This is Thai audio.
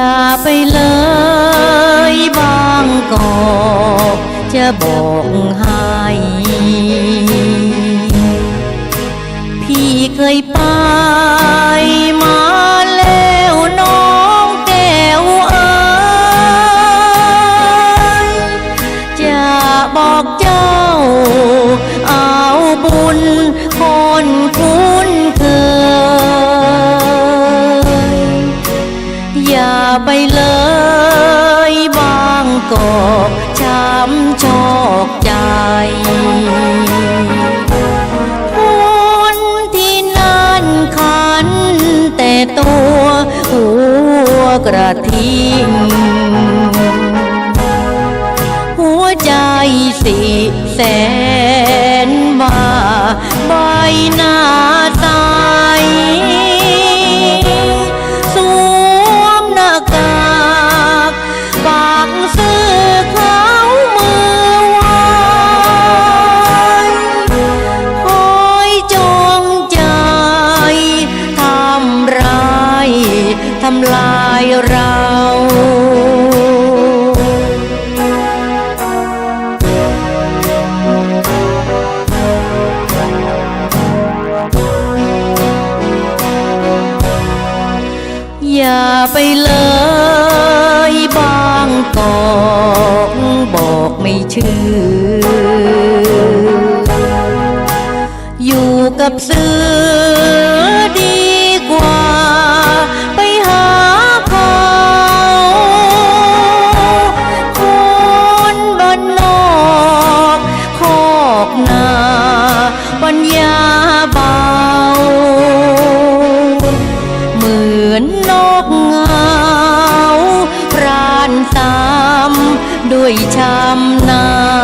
อย่าไปเลยบางกอกจะบอกให้ พี่เคยไปมาแล้วน้องแก้วเอ๋ยจะบอกเจ้า กอกช้ำชอกใจคนที่นั่นขันแต่ตัวหัวกระทิงหัวใจสิแสนมาใบหน้า ทำลายเราอย่าไปเลยบางกอกบอกไม่เชื่อ อยู่กับเสือ ด้วยชามนา